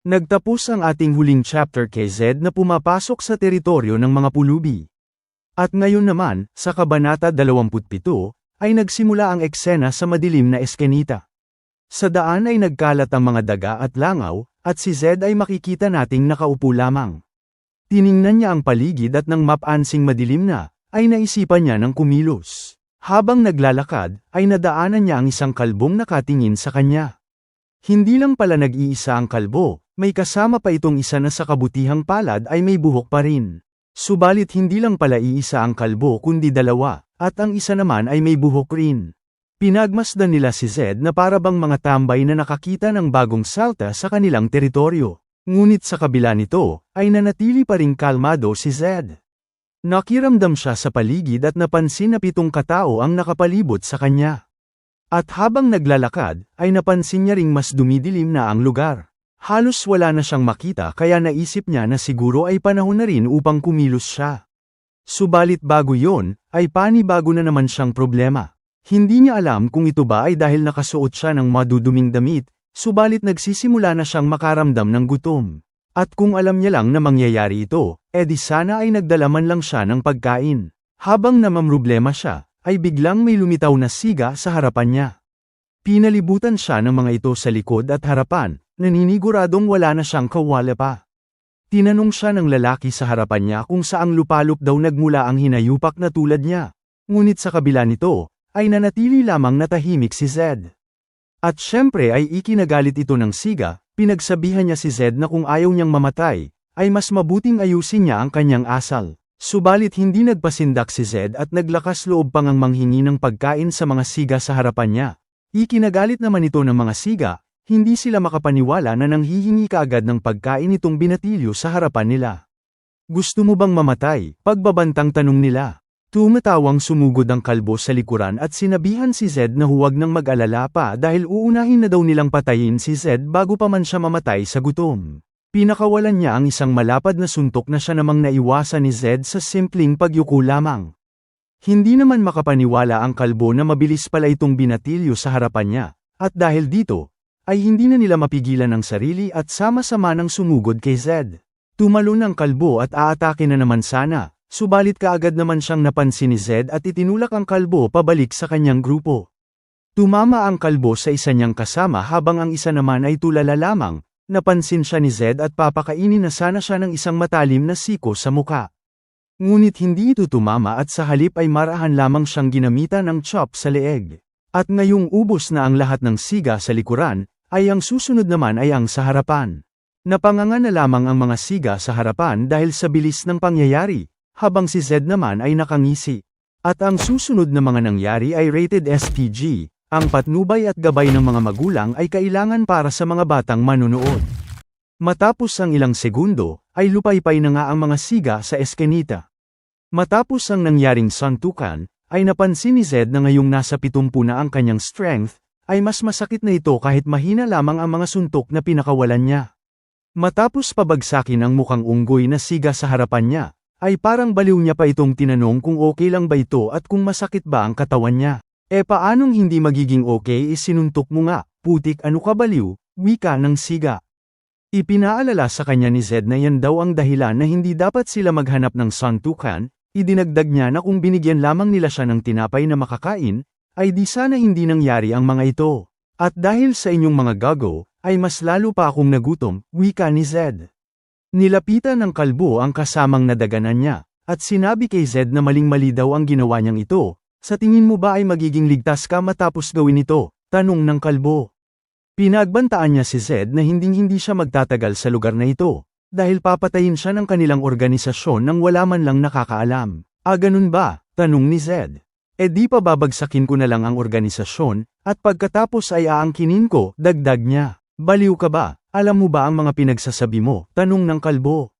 Nagtapos ang ating huling chapter kay Zed na pumapasok sa teritoryo ng mga pulubi. At ngayon naman, sa Kabanata 27, ay nagsimula ang eksena sa madilim na eskenita. Sa daan ay nagkalat ang mga daga at langaw, at si Zed ay makikita nating nakaupo lamang. Tiningnan niya ang paligid at nang mapansing madilim na, ay naisipan niya ng kumilos. Habang naglalakad, ay nadaanan niya ang isang kalbong nakatingin sa kanya. Hindi lang pala nag-iisa ang kalbo, may kasama pa itong isa na sa kabutihang palad ay may buhok pa rin. Subalit hindi lang pala iisa ang kalbo kundi dalawa, at ang isa naman ay may buhok rin. Pinagmasdan nila si Zed na para bang mga tambay na nakakita ng bagong salta sa kanilang teritoryo. Ngunit sa kabila nito, ay nanatili pa ring kalmado si Zed. Nakiramdam siya sa paligid at napansin na pitong katao ang nakapalibot sa kanya. At habang naglalakad, ay napansin niya ring mas dumidilim na ang lugar. Halos wala na siyang makita kaya naisip niya na siguro ay panahon na rin upang kumilos siya. Subalit bago yon, ay panibago na naman siyang problema. Hindi niya alam kung ito ba ay dahil nakasuot siya ng maduduming damit, subalit nagsisimula na siyang makaramdam ng gutom. At kung alam niya lang na mangyayari ito, edi sana ay nagdalaman lang siya ng pagkain. Habang namamroblema siya, ay biglang may lumitaw na siga sa harapan niya. Pinalibutan siya ng mga ito sa likod at harapan, naniniguradong wala na siyang kawala pa. Tinanong siya ng lalaki sa harapan niya kung saang lupalop daw nagmula ang hinayupak na tulad niya. Ngunit sa kabila nito, ay nanatili lamang natahimik si Zed. At syempre ay ikinagalit ito ng siga, pinagsabihan niya si Zed na kung ayaw niyang mamatay, ay mas mabuting ayusin niya ang kanyang asal. Subalit hindi nagpasindak si Zed at naglakas loob pang ang manghingi ng pagkain sa mga siga sa harapan niya. Ikinagalit naman ito ng mga siga, hindi sila makapaniwala na nanghihingi kaagad ng pagkain itong binatilyo sa harapan nila. Gusto mo bang mamatay? Pagbabantang tanong nila. Tumatawang sumugod ang kalbo sa likuran at sinabihan si Zed na huwag nang mag-alala pa dahil uunahin na daw nilang patayin si Zed bago pa man siya mamatay sa gutom. Pinakawalan niya ang isang malapad na suntok na siya namang naiwasan ni Zed sa simpleng pagyuko lamang. Hindi naman makapaniwala ang kalbo na mabilis pala itong binatilyo sa harapan niya, at dahil dito, ay hindi na nila mapigilan ang sarili at sama-sama nang sumugod kay Zed. Tumalon ang kalbo at aatake na naman sana, subalit kaagad naman siyang napansin ni Zed at itinulak ang kalbo pabalik sa kanyang grupo. Tumama ang kalbo sa isa niyang kasama habang ang isa naman ay tulala lamang, napansin siya ni Zed at papakainin na sana siya ng isang matalim na siko sa muka. Ngunit hindi ito tumama at sa halip ay marahan lamang siyang ginamitan ng chop sa leeg. At ngayong ubos na ang lahat ng siga sa likuran, ay ang susunod naman ay ang sa harapan. Napanganga na lamang ang mga siga sa harapan dahil sa bilis ng pangyayari, habang si Zed naman ay nakangisi. At ang susunod na mga nangyari ay rated SPG, ang patnubay at gabay ng mga magulang ay kailangan para sa mga batang manunood. Matapos ang ilang segundo, ay lupaypay na nga ang mga siga sa eskenita. Matapos ang nangyaring santukan, ay napansin ni Zed na ngayong nasa 70 na ang kanyang strength, ay mas masakit na ito kahit mahina lamang ang mga suntok na pinakawalan niya. Matapos pabagsakin ang mukhang unggoy na siga sa harapan niya, ay parang baliw niya pa itong tinanong kung okay lang ba ito at kung masakit ba ang katawan niya. E paanong hindi magiging okay isinuntok mo nga, putik ano ka baliw, wika ng siga. Ipinaalala sa kanya ni Zed na yan daw ang dahilan na hindi dapat sila maghanap ng santukan, idinagdag niya na kung binigyan lamang nila siya ng tinapay na makakain, ay di sana hindi nangyari ang mga ito. At dahil sa inyong mga gago, ay mas lalo pa akong nagutom, wika ni Zed. Nilapitan ng kalbo ang kasamang nadaganan niya, at sinabi kay Zed na maling-mali daw ang ginawa niyang ito, sa tingin mo ba ay magiging ligtas ka matapos gawin ito? Tanong ng kalbo. Pinagbantaan niya si Zed na hinding-hindi siya magtatagal sa lugar na ito, dahil papatayin siya ng kanilang organisasyon nang wala man lang nakakaalam. Ah ganun ba? Tanong ni Zed. E di pa babagsakin ko na lang ang organisasyon, at pagkatapos ay aangkinin ko, dagdag niya. Baliw ka ba? Alam mo ba ang mga pinagsasabi mo? Tanong ng kalbo.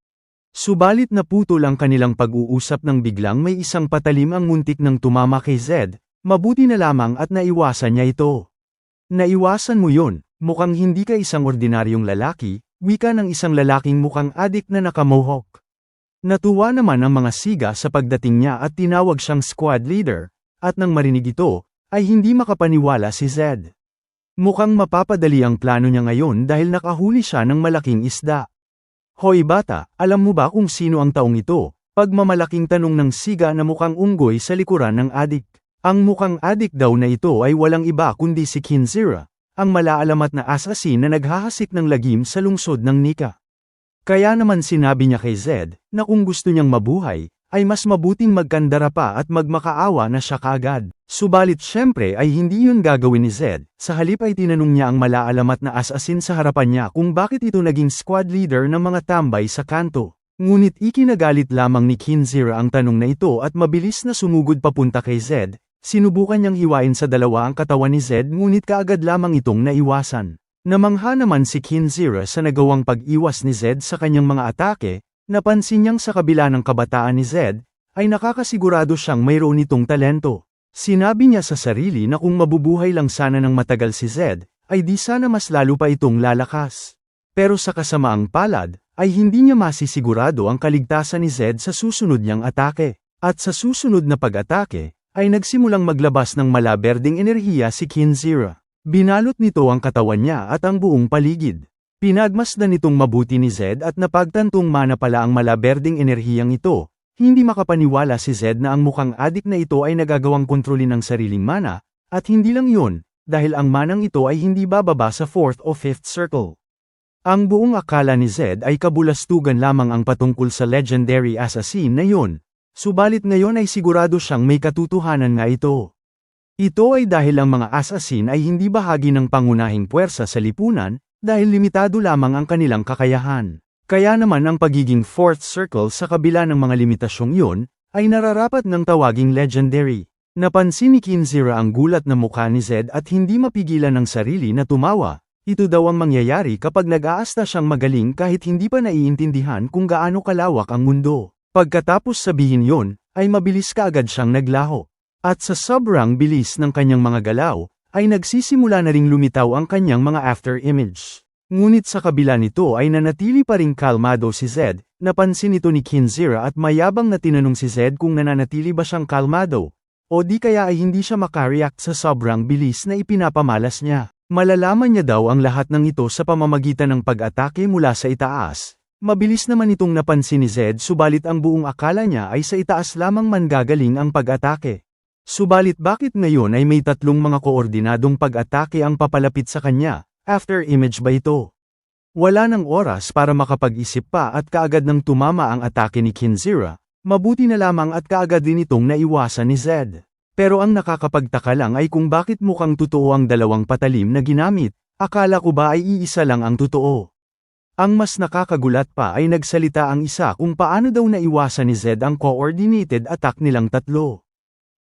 Subalit na putol ang kanilang pag-uusap nang biglang may isang patalim ang muntik ng tumama kay Zed, mabuti na lamang at naiwasan niya ito. Naiwasan mo yon, mukhang hindi ka isang ordinaryong lalaki, wika ng isang lalaking mukhang adik na nakamohawk. Natuwa naman ang mga siga sa pagdating niya at tinawag siyang squad leader, at nang marinig ito, ay hindi makapaniwala si Zed. Mukhang mapapadali ang plano niya ngayon dahil nakahuli siya ng malaking isda. Hoy bata, alam mo ba kung sino ang taong ito? Pagmamalaking tanong ng siga na mukhang unggoy sa likuran ng adik. Ang mukhang adik daw na ito ay walang iba kundi si Kinzira, ang malaalamat na assassin na naghahasik ng lagim sa lungsod ng Nika. Kaya naman sinabi niya kay Zed, na kung gusto niyang mabuhay, ay mas mabuting magkandara pa at magmakaawa na siya kaagad. Subalit syempre ay hindi yun gagawin ni Zed, sa halip ay tinanong niya ang malaalamat na assassin sa harapan niya kung bakit ito naging squad leader ng mga tambay sa kanto. Ngunit ikinagalit lamang ni Kinzira ang tanong na ito at mabilis na sumugod papunta kay Zed, sinubukan niyang hiwain sa dalawa ang katawan ni Zed ngunit kaagad lamang itong naiwasan. Namangha naman si Kinzira sa nagawang pag-iwas ni Zed sa kanyang mga atake, napansin niyang sa kabila ng kabataan ni Zed, ay nakakasigurado siyang mayroon itong talento. Sinabi niya sa sarili na kung mabubuhay lang sana ng matagal si Zed, ay di sana mas lalo pa itong lalakas. Pero sa kasamaang palad, ay hindi niya masisigurado ang kaligtasan ni Zed sa susunod niyang atake. At sa susunod na pag-atake, ay nagsimulang maglabas ng malaberding enerhiya si Kinzira. Binalot nito ang katawan niya at ang buong paligid. Pinagmasdan nitong mabuti ni Zed at napagtantong mana pala ang malaberding enerhiyang ito. Hindi makapaniwala si Zed na ang mukhang adik na ito ay nagagawang kontrolin ng sariling mana, at hindi lang yun, dahil ang manang ito ay hindi bababa sa 4th o 5th circle. Ang buong akala ni Zed ay kabulastugan lamang ang patungkol sa legendary assassin na yun, subalit ngayon ay sigurado siyang may katotohanan nga ito. Ito ay dahil ang mga assassin ay hindi bahagi ng pangunahing puwersa sa lipunan, dahil limitado lamang ang kanilang kakayahan. Kaya naman ang pagiging fourth circle sa kabila ng mga limitasyong yun, ay nararapat ng tawaging legendary. Napansin ni Kinzira ang gulat na mukha ni Zed at hindi mapigilan ng sarili na tumawa, ito daw ang mangyayari kapag nag-aasta siyang magaling kahit hindi pa naiintindihan kung gaano kalawak ang mundo. Pagkatapos sabihin yon, ay mabilis kaagad siyang naglaho. At sa sobrang bilis ng kanyang mga galaw, ay nagsisimula na ring lumitaw ang kanyang mga after image. Ngunit sa kabila nito ay nanatili pa ring kalmado si Zed, napansin ito ni Kinzira at mayabang na tinanong si Zed kung nananatili ba siyang kalmado, o di kaya ay hindi siya makareact sa sobrang bilis na ipinapamalas niya. Malalaman niya daw ang lahat ng ito sa pamamagitan ng pag-atake mula sa itaas. Mabilis naman itong napansin ni Zed subalit ang buong akala niya ay sa itaas lamang manggagaling ang pag-atake. Subalit bakit ngayon ay may tatlong mga koordinadong pag-atake ang papalapit sa kanya, after image ba ito? Wala ng oras para makapag-isip pa at kaagad nang tumama ang atake ni Kinzira, mabuti na lamang at kaagad din itong naiwasan ni Zed. Pero ang nakakapagtaka lang ay kung bakit mukhang totoo ang dalawang patalim na ginamit, akala ko ba ay iisa lang ang totoo. Ang mas nakakagulat pa ay nagsalita ang isa kung paano daw naiwasan ni Zed ang coordinated attack nilang tatlo.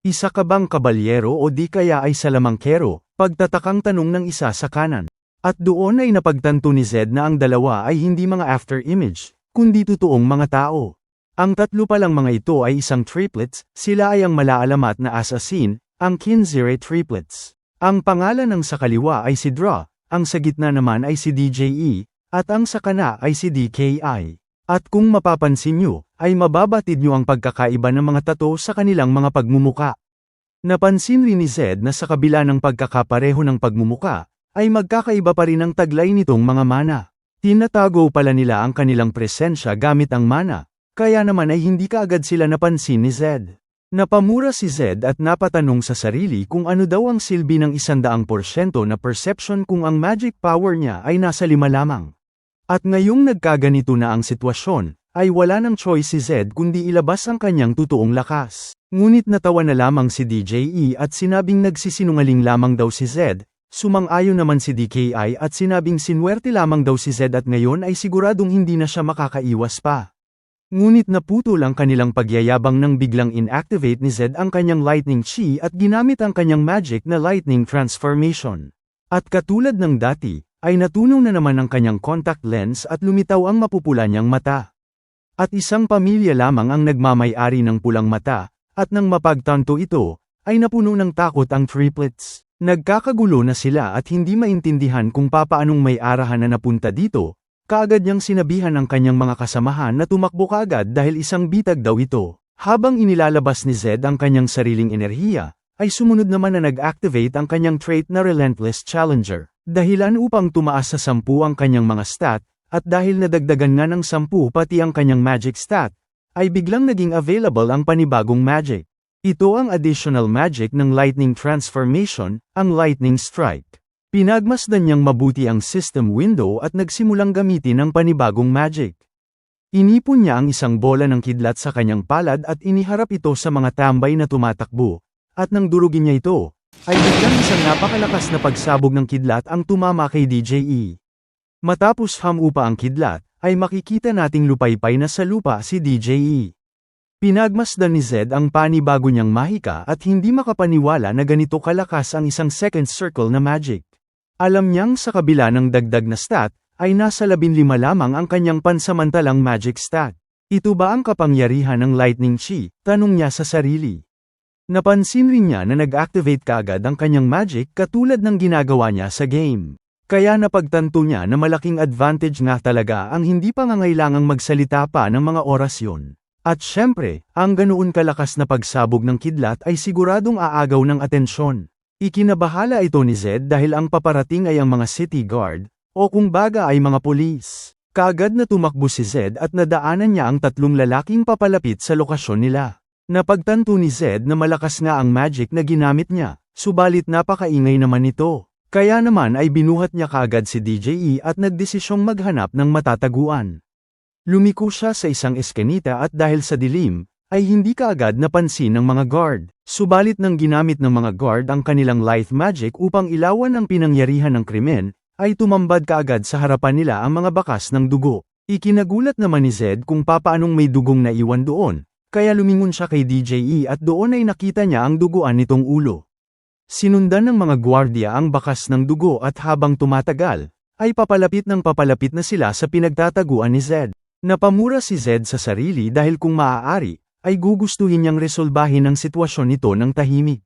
Isa ka bang kabalyero o di kaya ay salamangkero, pagtatakang tanong ng isa sa kanan. At doon ay napagtanto ni Zed na ang dalawa ay hindi mga after image, kundi totoong mga tao. Ang tatlo palang mga ito ay isang triplets, sila ay ang malaalamat na assassin, ang Kinzire triplets. Ang pangalan ng sa kaliwa ay si Dra, ang sa gitna naman ay si DJE, at ang sa kana ay si DKI. At kung mapapansin nyo, ay mababatid nyo ang pagkakaiba ng mga tato sa kanilang mga pagmumuka. Napansin rin ni Zed na sa kabila ng pagkakapareho ng pagmumuka, ay magkakaiba pa rin ang taglay nitong mga mana. Tinatago pala nila ang kanilang presensya gamit ang mana, kaya naman ay hindi kaagad sila napansin ni Zed. Napamura si Zed at napatanong sa sarili kung ano daw ang silbi ng isandaang porsyento na perception kung ang magic power niya ay nasa lima lamang. At ngayong nagkaganito na ang sitwasyon, ay wala ng choice si Zed kundi ilabas ang kanyang totoong lakas. Ngunit natawa na lamang si DJE at sinabing nagsisinungaling lamang daw si Zed, sumang-ayon naman si DKI at sinabing sinwerte lamang daw si Zed at ngayon ay siguradong hindi na siya makakaiwas pa. Ngunit naputol ang kanilang pagyayabang nang biglang inactivate ni Zed ang kanyang lightning chi at ginamit ang kanyang magic na lightning transformation. At katulad ng dati, ay natunaw na naman ang kanyang contact lens at lumitaw ang mapupula niyang mata. At isang pamilya lamang ang nagmamay-ari ng pulang mata, at nang mapagtanto ito, ay napuno ng takot ang triplets. Nagkakagulo na sila at hindi maintindihan kung papaanong may arahan na napunta dito, Kaagad niyang sinabihan ang kanyang mga kasamahan na tumakbo kaagad dahil isang bitag daw ito. Habang inilalabas ni Zed ang kanyang sariling enerhiya, ay sumunod naman na nag-activate ang kanyang trait na Relentless Challenger, dahilan upang tumaas sa 10 ang kanyang mga stat, at dahil nadagdagan nga ng 10 pati ang kanyang magic stat, ay biglang naging available ang panibagong magic. Ito ang additional magic ng Lightning Transformation, ang Lightning Strike. Pinagmasdan niyang mabuti ang system window at nagsimulang gamitin ang panibagong magic. Inipon niya ang isang bola ng kidlat sa kanyang palad at iniharap ito sa mga tambay na tumatakbo, at nang durugin niya ito, ay biglang isang napakalakas na pagsabog ng kidlat ang tumama kay DJE. Matapos hamupa ang kidlat, ay makikita nating lupaypay na sa lupa si DJE. Pinagmasdan ni Zed ang panibago niyang mahika at hindi makapaniwala na ganito kalakas ang isang second circle na magic. Alam niyang sa kabila ng dagdag na stat, ay nasa 15 lamang ang kanyang pansamantalang magic stat. Ito ba ang kapangyarihan ng Lightning Chi? Tanong niya sa sarili. Napansin rin niya na nag-activate kaagad ang kanyang magic katulad ng ginagawa niya sa game. Kaya napagtanto niya na malaking advantage nga talaga ang hindi pa ngangailangang magsalita pa ng mga orasyon. At syempre, ang ganoon kalakas na pagsabog ng kidlat ay siguradong aagaw ng atensyon. Ikinabahala ito ni Zed dahil ang paparating ay ang mga city guard, o kung baga ay mga pulis. Kaagad na tumakbo si Zed at nadaanan niya ang tatlong lalaking papalapit sa lokasyon nila. Napagtanto ni Zed na malakas nga ang magic na ginamit niya, subalit napakaingay naman nito. Kaya naman ay binuhat niya kaagad si DJE at nagdesisyong maghanap ng matataguan. Lumiko siya sa isang eskenita at dahil sa dilim, ay hindi kaagad napansin ng mga guard. Subalit nang ginamit ng mga guard ang kanilang life magic upang ilawan ang pinangyarihan ng krimen, ay tumambad kaagad sa harapan nila ang mga bakas ng dugo. Ikinagulat naman ni Zed kung papaanong may dugong naiwan doon, kaya lumingon siya kay DJE at doon ay nakita niya ang duguan nitong ulo. Sinundan ng mga gwardiya ang bakas ng dugo at habang tumatagal, ay papalapit ng papalapit na sila sa pinagtataguan ni Zed. Napamura si Zed sa sarili dahil kung maaari, ay gugustuhin niyang resolbahin ang sitwasyon nito ng tahimik.